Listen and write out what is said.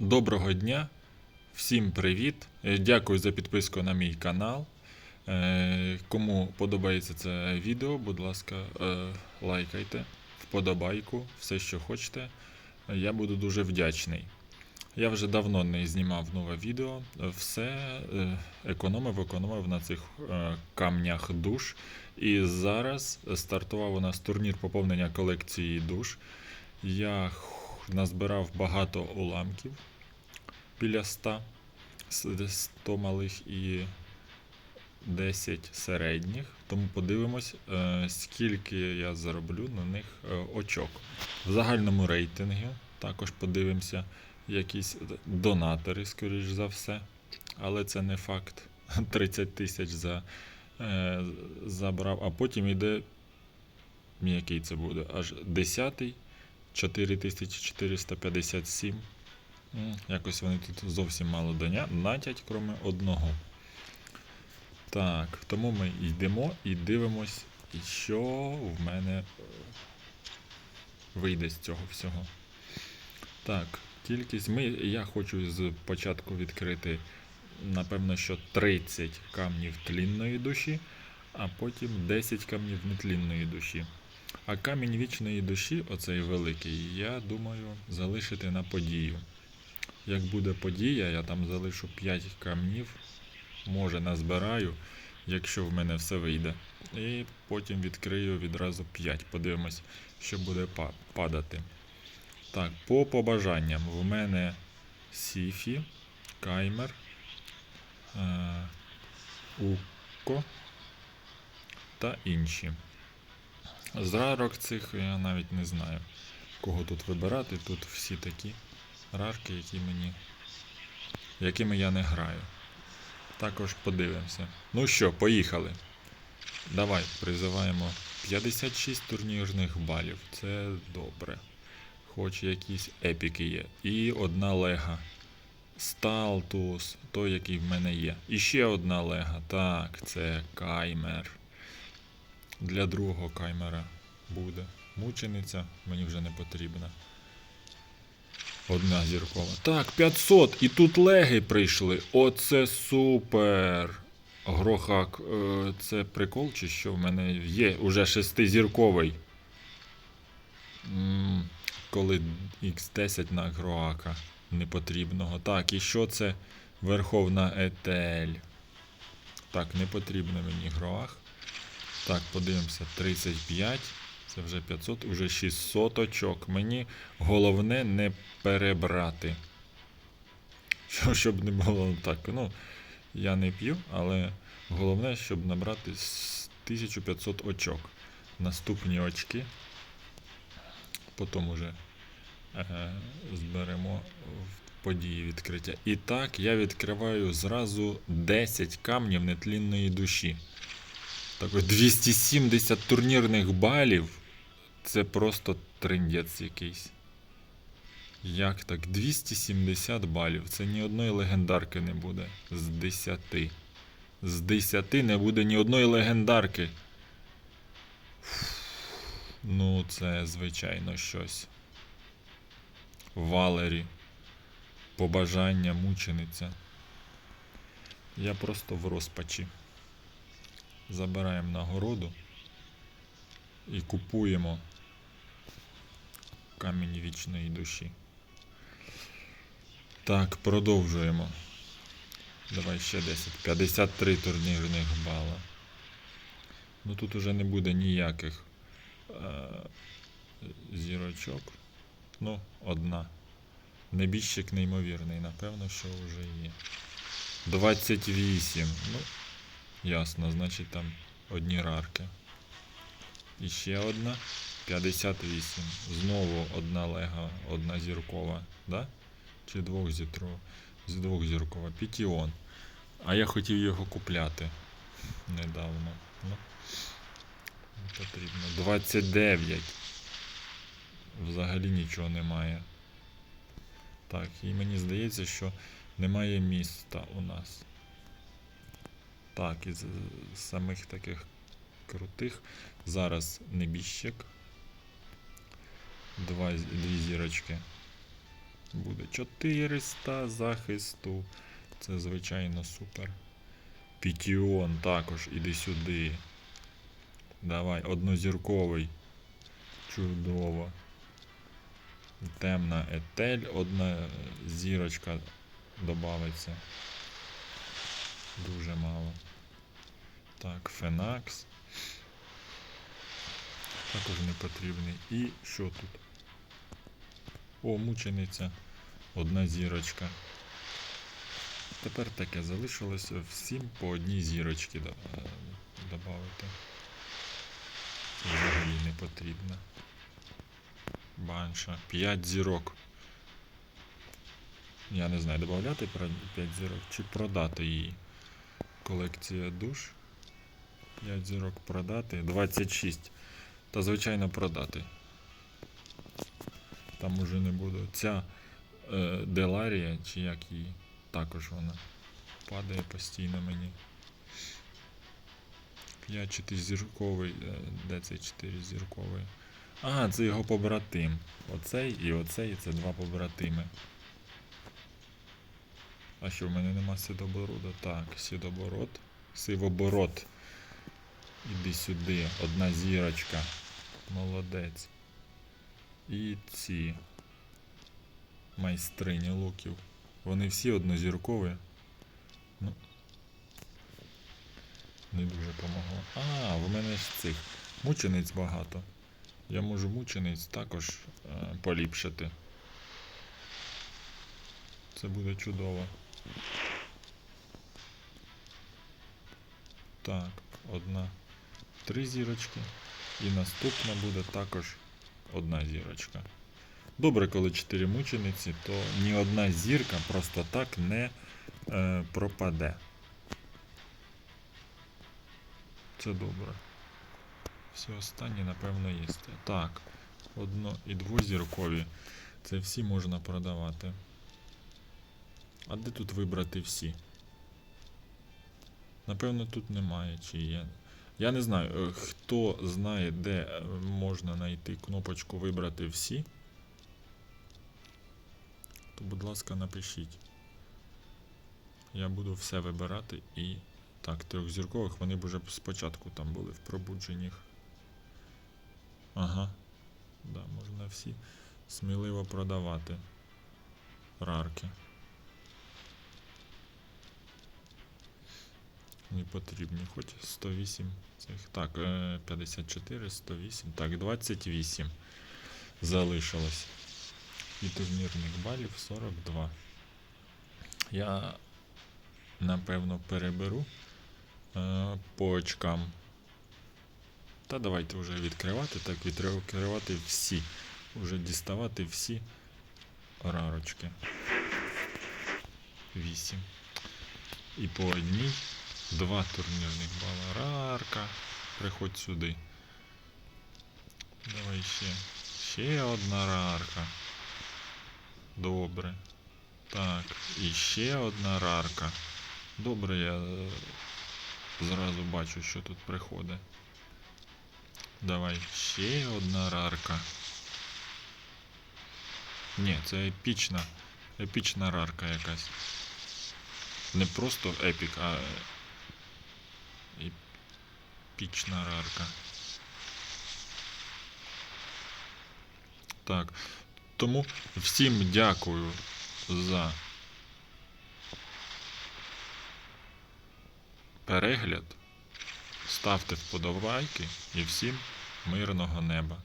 Доброго дня, всім привіт. Е, Дякую за підписку на мій канал. Е, Кому подобається це відео, будь ласка, е, лайкайте, вподобайку, все, що хочете. Я буду дуже вдячний. Я вже давно не знімав нове відео. Все економив, економив на цих камнях душ. І зараз стартував у нас турнір поповнення колекції душ. Я назбирав багато уламків біля 100, 100 малих і 10 середніх. Тому подивимось, е, скільки я зароблю на них е, очок. В загальному рейтингу також подивимося якісь донатори, скоріш за все. Але це не факт. 30 тисяч за, е, забрав, а потім йде. Який це буде? Аж 10 4457. Якось вони тут зовсім мало донатять, крім одного. Так, тому ми йдемо і дивимось, що в мене вийде з цього всього. Так, кількість. Ми, я хочу з початку відкрити, напевно, що 30 камнів тлінної душі, а потім 10 камнів нетлінної душі. А камінь вічної душі, оцей великий, я думаю, залишити на подію. Як буде подія, я там залишу 5 камнів, може назбираю, якщо в мене все вийде. І потім відкрию відразу 5. Подивимось, що буде падати. Так, по побажанням. В мене Сіфі, Каймер, е- Уко та інші. З рарок цих я навіть не знаю, кого тут вибирати. Тут всі такі рарки, які мені, якими я не граю. Також подивимося. Ну що, поїхали. Давай призиваємо 56 турнірних балів. Це добре. Хоч якісь епіки є. І одна лега. Сталтус, той, який в мене є. І ще одна лега. Так, це каймер. Для другого каймера буде. Мучениця мені вже не потрібна. Одна зіркова. Так, 500. І тут леги прийшли. Оце супер. Грохак, е, це прикол чи що? В мене є уже шестизірковий. Коли X10 на Гроака непотрібного. Так, і що це Верховна Етель? Так, не потрібно мені Гроах. Так, подивимося, 35. Це вже 500, уже 600 очок. Мені головне не перебрати. Що- Щоб не було так. Ну, я не п'ю, але головне, щоб набрати 1500 очок. Наступні очки. Потім уже е, зберемо в події відкриття. І так, я відкриваю зразу 10 камнів нетлінної душі. Так от 270 турнірних балів. Це просто трендець якийсь. Як так? 270 балів. Це ні одної легендарки не буде. З 10. З 10 не буде ні одної легендарки. Ну, це звичайно щось. Валері. Побажання, мучениця. Я просто в розпачі. Забираємо нагороду і купуємо камінь вічної душі. Так, продовжуємо. Давай ще 10. 53 турнірних бала. Ну тут уже не буде ніяких е- зірочок. Ну, одна. Небіжчик неймовірний, напевно, що вже є. 28. Ну, ясно, значить там одні рарки. І ще одна. 58. Знову одна лега, одна зіркова, да? Чи двох зітро... з двох зіркова. Пітіон. А я хотів його купляти недавно. Ну, потрібно. 29. Взагалі нічого немає. Так, і мені здається, що немає міста у нас. Так, із е, самих таких крутих. Зараз небіжчик. Два, дві зірочки. буде 400 захисту. Це звичайно супер. Пітіон також, іди сюди. Давай, однозірковий. Чудово. Темна етель, одна зірочка додається. Дуже мало. Так, Фенакс. Також не потрібний. І що тут? О, мучениця. Одна зірочка. Тепер таке залишилося всім по одній зірочці е, додати. Це взагалі не потрібно. Банша. 5 зірок. Я не знаю, додати 5 зірок чи продати її. Колекція душ. 5 зірок продати. 26. Та звичайно продати. Там уже не буду. Ця е, Деларія, чи як її, також вона падає постійно мені. 5 чотиризірковий. е, Де цей 4 зірковий? А, це його побратим. Оцей і оцей це два побратими. А що, в мене нема сидоборода? Так, сидобород. Сивобород. Іди сюди. Одна зірочка. Молодець. І ці майстрині луків. Вони всі однозіркові. Ну. Не дуже помогло. А, в мене ж цих мучениць багато. Я можу мучениць також е, поліпшити. Це буде чудово. Так, одна. Три зірочки. І наступна буде також одна зірочка. Добре, коли чотири мучениці, то ні одна зірка просто так не е, пропаде. Це добре. Всі останні, напевно, є. Так, одно і двозіркові. Це всі можна продавати. А де тут вибрати всі? Напевно, тут немає, чи є. Я не знаю, е, хто знає, де е, можна знайти кнопочку вибрати всі. То, будь ласка, напишіть. Я буду все вибирати і. Так, трьохзіркових вони б уже спочатку там були в пробудженнях. Ага. Да, можна всі сміливо продавати. Рарки. Не потрібні, хоч 108 цих. Так, е, 54, 108. Так, 28 залишилось. І турнірних балів 42. Я напевно переберу е, по очкам. Та давайте вже відкривати, так відкривати всі. Уже діставати всі рарочки. 8. І по одній два турнірних бала. Рарка. Приходь сюди. Давай ще. Ще одна рарка. Добре. Так, і ще одна рарка. Добре, я е, зразу бачу, що тут приходить. Давай ще одна рарка. Ні, це епічна. Епічна рарка якась. Не просто епік, а епічна рарка. Так. Тому всім дякую за перегляд. Ставте вподобайки і всім мирного неба.